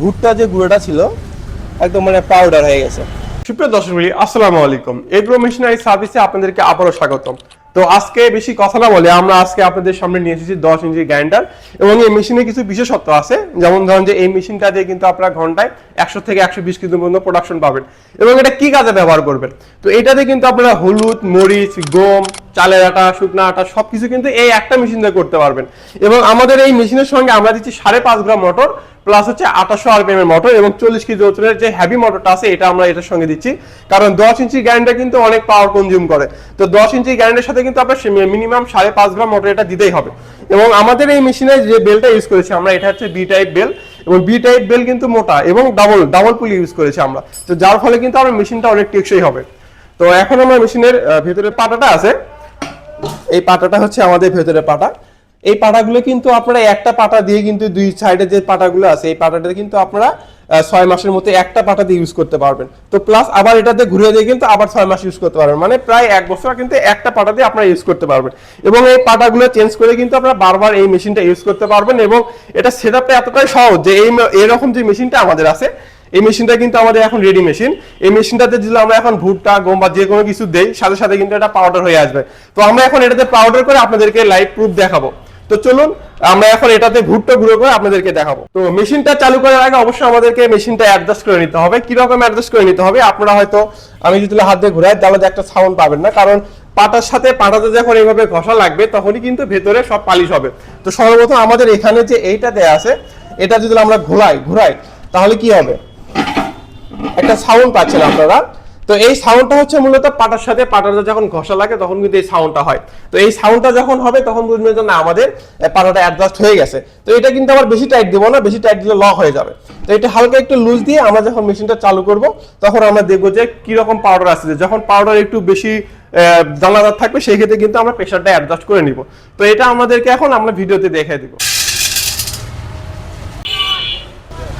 ভুট্টা যে গুঁড়োটা ছিল, একদম মানে পাউডার হয়ে গেছে। সুপ্রিয় দর্শক মিলি আসসালামু আলাইকুম। এগ্রো মেশিনারি সার্ভিসে আপনাদেরকে আবারও স্বাগতম। তো আজকে বেশি কথা না বলে আমরা আজকে আপনাদের সামনে নিয়ে এসেছি দশ ইঞ্চি গ্রাইন্ডার এবং এই মেশিনে কিছু বিশেষত্ব আছে। যেমন ধরুন যে, এই মেশিনটা দিয়ে কিন্তু আপনারা ঘন্টায় একশো থেকে একশো বিশ কেজি পর্যন্ত প্রোডাকশন পাবেন এবং এটা কি কাজে ব্যবহার করবেন? তো এটাতে কিন্তু আপনারা হলুদ, মরিচ, গম চালের আটা, শুকনা আটা, সবকিছু কিন্তু এই একটা মেশিন দিয়ে করতে পারবেন। এবং আমাদের এই মেশিনের সঙ্গে আমরা দিচ্ছি সাড়ে পাঁচ গ্রাম মোটর প্লাস হচ্ছে আঠাশশো আরপিএম এর মোটর এবং চল্লিশ কেজি ওজনের যে হ্যাভি মোটরটা আছে, এটা আমরা এটার সঙ্গে দিচ্ছি। কারণ দশ ইঞ্চি গ্রাইন্ডার কিন্তু অনেক পাওয়ার কনজিউম করে। তো দশ ইঞ্চি গ্রাইন্ডারের সাথে কিন্তু আপনার মিনিমাম সাড়ে পাঁচ গ্রাম মোটর এটা দিতেই হবে। এবং আমাদের এই মেশিনে যে বেলটা ইউজ করেছি আমরা, এটা হচ্ছে বি টাইপ বেল এবং বি টাইপ বেল কিন্তু মোটা এবং ডাবল ডাবল পুলি ইউজ করেছি আমরা। তো যার ফলে কিন্তু আমার মেশিনটা অনেক টেকসই হবে। তো এখন আমার মেশিনের ভেতরে পাটাটা আছে। এই পাটাটা হচ্ছে আমাদের ভেতরে পাটা। এই পাটাগুলো কিন্তু আপনারা একটা পাটা দিয়ে কিন্তু দুই সাইডে যে পাটাগুলো আছে, এই পাটাটা কিন্তু আপনারা ছয় মাসের মধ্যে একটা পাটা দিয়ে ইউজ করতে পারবেন। তো প্লাস আবার এটাতে ঘুরে দিয়ে কিন্তু আবার ছয় মাস ইউজ করতে পারবেন। মানে প্রায় এক বছর কিন্তু একটা পাটা দিয়ে আপনারা ইউজ করতে পারবেন। এবং এই পাটাগুলো চেঞ্জ করে কিন্তু আপনারা বারবার এই মেশিনটা ইউজ করতে পারবেন এবং এটা সেট আপটা এতটাই সহজ যে এই এরকম যে মেশিনটা আমাদের আছে এই মেশিনটা কিন্তু আমাদের এখন রেডি মেশিন এই মেশিনটাতে যদি আমরা এখন ভুট্টা, গম বা যে কোনো কিছু দেই, সাথে সাথে কিন্তু এটা পাউডার হয়ে আসবে। তো আমরা এখন এটাতে পাউডার করে আপনাদেরকে লাইভ প্রুফ দেখাবো। তো চলুন, আমরা এখন এটাতে ভুট্টা গুঁড়ো করে আপনাদেরকে দেখাবো। তো মেশিনটা চালু করার আগে অবশ্যই আমাদেরকে মেশিনটা অ্যাডজাস্ট করে নিতে হবে। কীরকম অ্যাডজাস্ট করে নিতে হবে, আপনারা হয়তো, আমি যদি হাত দিয়ে ঘুরাই, তাহলে একটা সাউন্ড পাবেন না। কারণ পাটার সাথে পাটাতে যখন এইভাবে ঘষা লাগবে, তখনই কিন্তু ভেতরে সব পালিশ হবে। তো সর্বপ্রথম আমাদের এখানে যে এইটা দেয়া আছে, এটা যদি আমরা ঘোরাই, ঘুরাই, তাহলে কি হবে? একটা সাউন্ড পাচ্ছেন আপনারা। তো এই সাউন্ডটা হচ্ছে মূলত পাটার সাথে পাটাটা যখন ঘষা লাগে, তখন কিন্তু এই সাউন্ডটা হয়। তো এই সাউন্ডটা যখন হবে, তখন বুঝবেন যে না, আমাদের পাটাটা অ্যাডজাস্ট হয়ে গেছে। তো এটা কিন্তু আবার বেশি টাইট দেবো না, বেশি টাইট দিলে লক হয়ে যাবে। তো এটা হালকা একটু লুজ দিয়ে আমরা যখন মেশিনটা চালু করব, তখন আমরা দেখব যে কীরকম পাউডার আসছে। যখন পাউডার একটু বেশি দানাদার থাকবে, সেই ক্ষেত্রে কিন্তু আমরা প্রেশারটা অ্যাডজাস্ট করে নিব। তো এটা আমাদেরকে এখন আমরা ভিডিওতে দেখে দিব।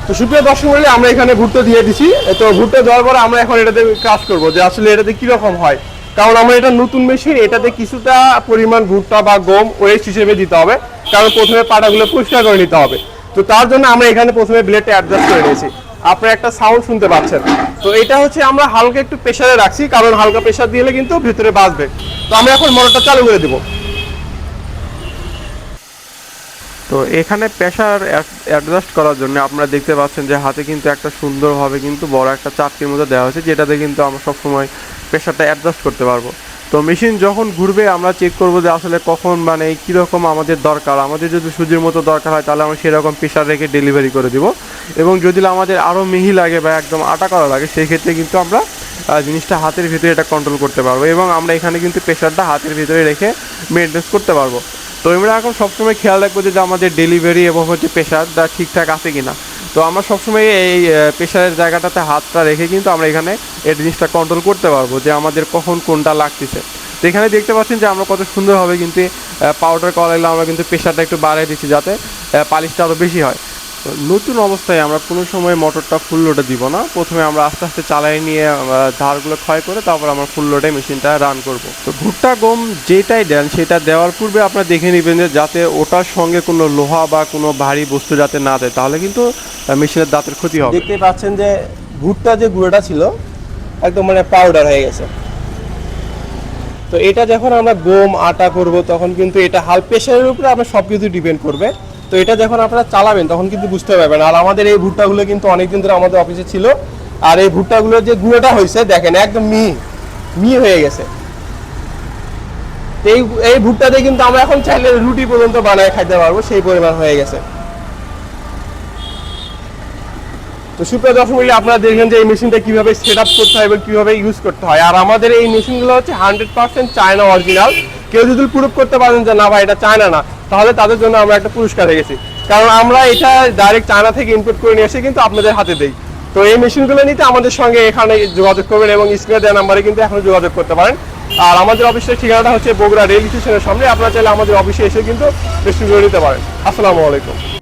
তো সুপ্রিয় দর্শক মন্ডলী, আমরা এখানে ভুট্টা দিয়ে দিছি। তো ভুট্টা দেওয়ার পরে আমরা এখন এটাতে কাজ করব যে আসলে এটাতে কি রকম হয়। কারণ আমরা এটা নতুন মেশিন এটাতে কিছুটা পরিমাণ ভুট্টা বা গম ওয়েস্ট হিসেবে দিতে হবে। কারণ প্রথমে পাটাগুলো পরিষ্কার করে নিতে হবে। তো তার জন্য আমরা এখানে প্রথমে ব্লেডটা অ্যাডজাস্ট করে নিয়েছি। আপনারা একটা সাউন্ড শুনতে পাচ্ছেন। তো এটা হচ্ছে আমরা হালকা একটু প্রেসারে রাখছি, কারণ হালকা প্রেশার দিলে কিন্তু ভিতরে বাঁচবে। তো আমরা এখন মোটরটা চালু করে দেবো। তো এখানে প্রেশার অ্যাডজাস্ট করার জন্য আপনারা দেখতে পাচ্ছেন যে হাতে কিন্তু একটা সুন্দরভাবে কিন্তু বড় একটা চাপটির মধ্যে দেওয়া হয়েছে, যেটাতে কিন্তু আমরা সবসময় প্রেশারটা অ্যাডজাস্ট করতে পারব। তো মেশিন যখন ঘুরবে, আমরা চেক করব যে আসলে কখন মানে কীরকম আমাদের দরকার। আমাদের যদি সুজির মতো দরকার হয়, তাহলে আমরা সেরকম প্রেশার রেখে ডেলিভারি করে দিব। এবং যদি আমাদের আরও মিহি লাগে বা একদম আটা করা লাগে, সেই ক্ষেত্রে কিন্তু আমরা জিনিসটা হাতের ভিতরে এটা কন্ট্রোল করতে পারব এবং আমরা এখানে কিন্তু প্রেশারটা হাতের ভিতরে রেখে মেনটেন্স করতে পারব। তো আমরা এখন সবসময় খেয়াল রাখব যে আমাদের ডেলিভারি এবং হচ্ছে প্রেশারটা ঠিকঠাক আছে কিনা। তো আমরা সবসময় এই প্রেশারের জায়গাটাতে হাতটা রেখে কিন্তু আমরা এখানে এই জিনিসটা কন্ট্রোল করতে পারব যে আমাদের কখন কোনটা লাগতেছে। তো এখানে দেখতে পাচ্ছেন যে আমরা কত সুন্দরভাবে কিন্তু পাউডার করা লাগলে আমরা কিন্তু প্রেশারটা একটু বাড়িয়ে দিচ্ছি যাতে পালিশটা আরও বেশি হয়। তো নতুন অবস্থায় আমরা কোনো সময় মোটরটা ফুল লোডে দিব না। প্রথমে আমরা আস্তে আস্তে চালাই নিয়ে ধারগুলো ক্ষয় করে তারপর আমরা ফুল লোডে মেশিনটা রান করব। তো ভুট্টা গম যেটাই দেন, সেটা দেওয়ার পূর্বে আপনারা দেখে নেবেন যে যাতে ওটার সঙ্গে কোনো লোহা বা কোনো ভারী বস্তু যাতে না দেয়, তাহলে কিন্তু মেশিনের দাঁতের ক্ষতি হবে। দেখতে পাচ্ছেন যে ভুট্টা যে গুঁড়োটা ছিল, একদম মানে পাউডার হয়ে গেছে। তো এটা যখন আমরা গম, আটা করব, তখন কিন্তু এটা হাল প্রেশারের উপরে আপনার সব কিছু ডিপেন্ড করবে। তো এটা যখন আপনারা চালাবেন, তখন কিন্তু বুঝতে পারবেন। আর আমাদের এই ভুট্টাগুলো কিন্তু অনেকদিন ধরে আমাদের অফিসে ছিল। আর এই ভুট্টাগুলোর যে গুঁড়োটা হয়েছে, দেখেন, একদম মিহি মিহি হয়ে গেছে। এই এই ভুট্টাতে কিন্তু আমরা এখন চাইলে রুটি পর্যন্ত বানায় খাইতে পারব, সেই পরিমাণ হয়ে গেছে। তো সুপ্রিয় দর্শক মূল্য আপনারা দেখবেন যে এই মেশিনটা কীভাবে সেট আপ করতে হয় এবং কীভাবে ইউজ করতে হয়। আর আমাদের এই মেশিনগুলো হচ্ছে হান্ড্রেড পার্সেন্ট চায়না অরিজিনাল কেউ যদি প্রুভ করতে পারেন যে, না ভাই, এটা চায়না না। তাহলে তাদের জন্য আমরা একটা পুরস্কার রেখেছি কারণ আমরা এটা ডাইরেক্ট চায়না থেকে ইম্পোর্ট করে নিয়ে এসে কিন্তু আপনাদের হাতে দেই। তো এই মেশিনগুলো নিতে আমাদের সঙ্গে এখানে যোগাযোগ করবেন এবং স্ক্রিনে দেওয়া নাম্বারে কিন্তু এখন যোগাযোগ করতে পারেন। আর আমাদের অফিসের ঠিকানাটা হচ্ছে বগুড়া রেল স্টেশনের সামনে। আপনারা চাইলে আমাদের অফিসে এসে কিন্তু মেশিনগুলো নিতে পারেন। আসসালামু আলাইকুম।